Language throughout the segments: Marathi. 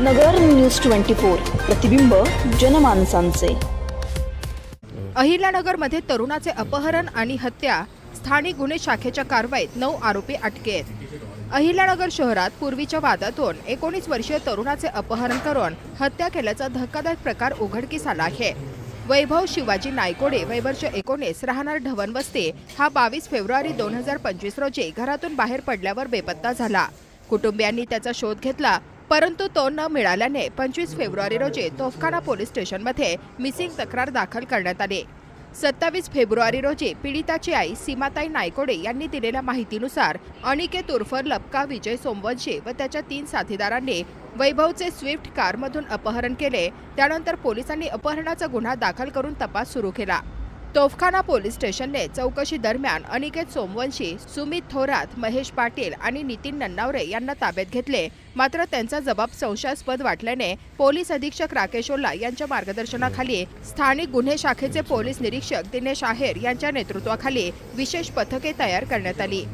नगर न्यूज ट्वेंटी फोर प्रतिबिंब जनमानसांचे. अहिल्यानगरमध्ये तरुणाचे अपहरण आणि हत्या स्थानिक गुन्हे शाखेच्या कारवाईत नऊ आरोपी अटकेत अहिल्यानगर शहरात पूर्वीच्या वादातून एकोणीस वर्षीय तरुणाचे अपहरण करून हत्या केल्याचा धक्कादायक प्रकार उघडकीस आला आहे. वैभव शिवाजी नायकोडे वय वर्ष एकोणीस राहणार ढवण वस्ती हा बावीस फेब्रुवारी दोन हजार पंचवीस रोजी घरातून बाहेर पडल्यावर बेपत्ता झाला. कुटुंबियांनी त्याचा शोध घेतला परंतु तो न मिळाल्याने पंचवीस फेब्रुवारी रोजी तोफखाना पोलीस स्टेशनमध्ये मिसिंग तक्रार दाखल करण्यात आली. सत्तावीस फेब्रुवारी रोजी पीडिताची आई सीमाताई नायकोडे यांनी दिलेल्या माहितीनुसार अनिकेत उर्फ लपका विजय सोमवंशी व त्याच्या तीन साथीदारांनी वैभवचे स्विफ्ट कारमधून अपहरण केले. त्यानंतर पोलिसांनी अपहरणाचा गुन्हा दाखल करून तपास सुरू केला. तोफखाना पोलीस स्टेशनने चौकशी दरम्यान अनिकेत सोमवंशी सुमित थोरात महेश पाटील आणि नितीन नन्नावरे यांना ताब्यात घेतले. मात्र त्यांचा जबाब संशयास्पद वाटल्याने पोलीस अधीक्षक राकेश ओल्ला यांच्या मार्गदर्शनाखाली स्थानिक गुन्हे शाखेचे पोलीस निरीक्षक दिनेश आहेर यांच्या नेतृत्वाखाली विशेष पथके तयार करण्यात आली.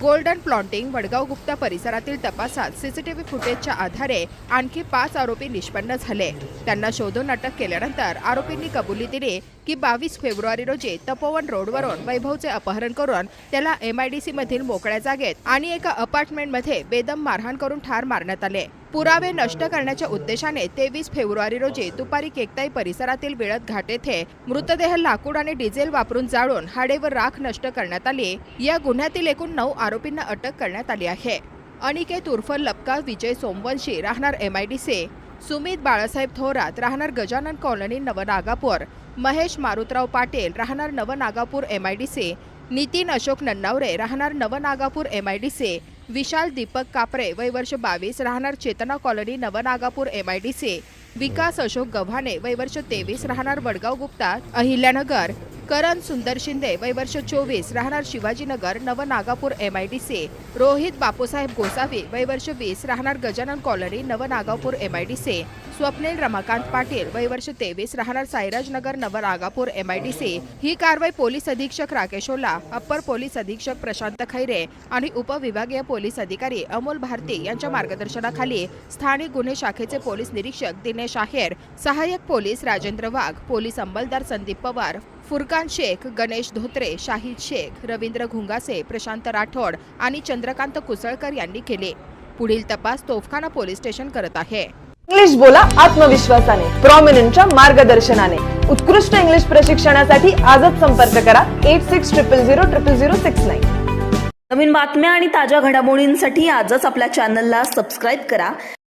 गोल्डन प्लॉन्टिंग वडगाव गुप्ता परिसरातील तपासात सीसीटीव्ही फुटेजच्या आधारे आणखी पाच आरोपी निष्पन्न झाले. त्यांना शोधून अटक केल्यानंतर आरोपींनी कबुली दिली की बावीस फेब्रुवारी रोजी तपोवन रोडवरून वैभवचे अपहरण करून त्याला एमआयडीसी मधील मोकळ्या जागेत आणि एका अपार्टमेंटमध्ये बेदम मारहाण करून ठार मारण्यात आले. पुरावे नष्ट करण्याच्या उद्देशाने तेवीस फेब्रुवारी रोजी दुपारी केकताई परिसरातील विळत घाट येथे मृतदेह लाकूड आणि डिझेल वापरून जाळून हाडे व राख नष्ट करण्यात आली. या गुन्ह्यातील एकूण नऊ आरोपींना अटक करण्यात आली आहे. अनिकेत उर्फ लपका विजय सोमवंशी राहणार एमआयडीसी सुमित बाळासाहेब थोरात राहणार गजानन कॉलनी नवनागापूर. महेश मारुतराव पाटील राहणार नवनागापूर एमआयडीसी नितीन अशोक नन्नावरे राहणार नवनागापूर एमआयडीसी विशाल दीपक कापरे वय वर्ष बावीस राहणार चेतना कॉलनी नवनागापूर एमआयडीसी विकास अशोक गव्हाणे वय वर्ष तेवीस राहणार वडगाव गुप्ता अहिल्यानगर. करण सुंदर शिंदे वय वर्ष चोवीस राहणार Shivajinagar Navnagapur M I D C Rohit Bapusaheb Gosavi वय वर्ष वीस राहणार Gajanan colony Navnagapur M I D C Swapnil Ramakant Patil वय वर्ष तेवीस राहणार साईराजनगर नवनागापूर सी ही कारवाई पोलीस अधीक्षक राकेश ओला अप्पर पोलीस अधीक्षक प्रशांत खैरे आणि उपविभागीय पोलीस अधिकारी अमोल भारती यांच्या मार्गदर्शनाखाली स्थानिक गुन्हे शाखेचे पोलीस निरीक्षक दिनेश आहेर सहाय्यक पोलीस राजेंद्र वाघ पोलीस अंमलदार संदीप पवार फुरकान शेख गणेश धोत्रे शाहिद शेख रवींद्र घुंगासे प्रशांत राठोड आणि चंद्रकांत कुसळकर यांनी केले. पुढील तपास तोफखाना पोलीस स्टेशन करत आहे. इंग्लिश बोला आत्मविश्वासाने प्रॉमिनंटच्या मार्गदर्शनाने. उत्कृष्ट इंग्लिश प्रशिक्षणासाठी आजच संपर्क करा eight six triple zero triple zero six nine नवीन बातम्या आणि ताज्या घडामोडींसाठी आजच आपल्या चॅनलला सबस्क्राईब करा.